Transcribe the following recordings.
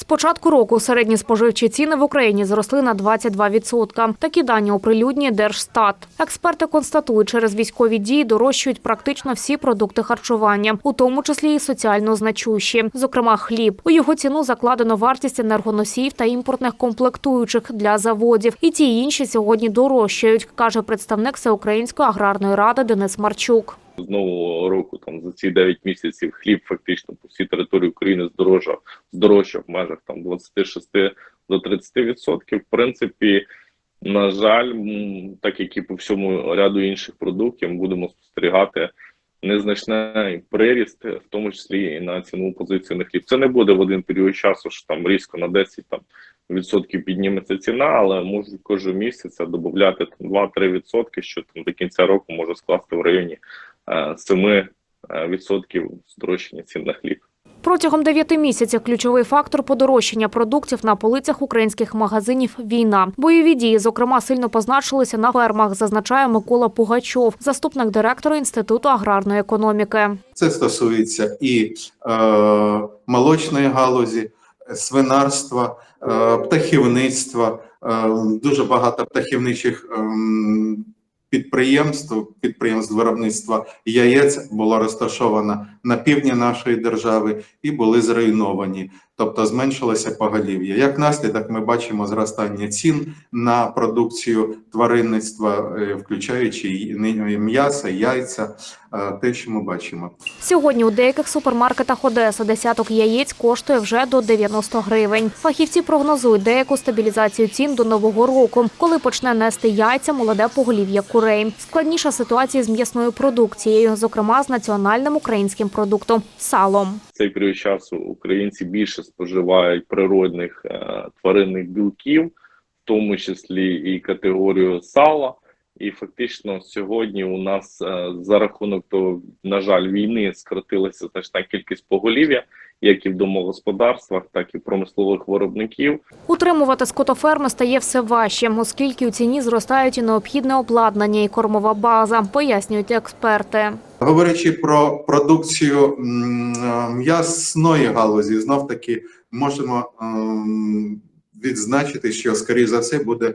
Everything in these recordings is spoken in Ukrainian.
З початку року середні споживчі ціни в Україні зросли на 22%. Такі дані оприлюднює Держстат. Експерти констатують, через військові дії дорожчають практично всі продукти харчування, у тому числі і соціально значущі, зокрема хліб. У його ціну закладено вартість енергоносіїв та імпортних комплектуючих для заводів. І ті і інші сьогодні дорожчають, каже представник Всеукраїнської аграрної ради Денис Марчук. З нового року там за ці 9 місяців хліб фактично по всій території України здорожчав, здорожчав в межах там 26 до 30%. В принципі, на жаль, так як і по всьому ряду інших продуктів, ми будемо спостерігати незначний приріст, в тому числі і на цінову позицію на хліб. Це не буде в один період часу, що там різко на 10 там відсотків підніметься ціна, але можуть кожен місяць додати там 2-3 відсотки, що там до кінця року може скласти в районі 7 е, відсотків здорожчання цін на хліб. Протягом дев'яти місяців ключовий фактор подорожчання продуктів на полицях українських магазинів війна. Бойові дії, зокрема, сильно позначилися на фермах, зазначає Микола Пугачов, заступник директора інституту аграрної економіки. Це стосується і е, молочної галузі, свинарства, е, птахівництва. Е, дуже багато птахівничих ем, підприємств, підприємств виробництва яєць було розташована на півдні нашої держави і були зруйновані, тобто зменшилося поголів'я. Як наслідок, ми бачимо зростання цін на продукцію тваринництва, е, включаючи м'ясо, яйця, е, те, що ми бачимо. Сьогодні у деяких супермаркетах Одеси десяток яєць коштує вже до 90 гривень. Фахівці прогнозують деяку стабілізацію цін до нового року, коли почне нести яйця молоде поголів'я курей. Складніша ситуація з м'ясною продукцією, зокрема з національним українським продуктом салом. Цей період часу українці більше споживають природних е, тваринних білків, в тому числі і категорію сала. І фактично сьогодні у нас е, за рахунок того, на жаль, війни скоротилася значна кількість поголів'я, як і в домогосподарствах, так і в промислових виробників. Утримувати скотоферми стає все важче, оскільки у ціні зростають і необхідне обладнання і кормова база, пояснюють експерти. Говорячи про продукцію е, м'ясної галузі, знов таки можемо ем, відзначити, що скоріш за все буде е,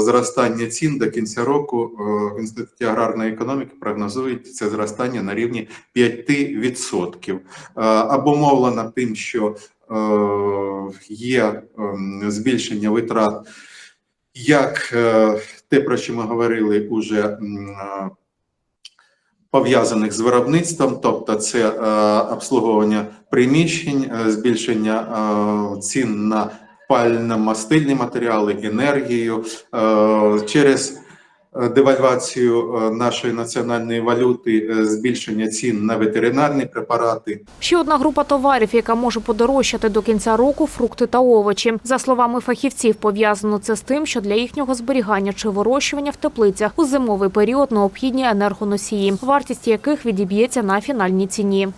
зростання цін до кінця року. Е, В інституті аграрної економіки прогнозують це зростання на рівні 5%. Е, Обумовлено тим, що е, є ем, збільшення витрат, як е, те, про що ми говорили, уже е, пов'язаних з виробництвом, тобто це е, обслуговування приміщень, е, збільшення е, цін на пально-мастильні матеріали, енергію е, через е, девальвацію е, нашої національної валюти, збільшення цін на ветеринарні препарати. Ще одна група товарів, яка може подорожчати до кінця року фрукти та овочі. За словами фахівців, пов'язано це з тим, що для їхнього зберігання чи вирощування в теплицях у зимовий період необхідні енергоносії, вартість яких відіб'ється на фінальній ціні.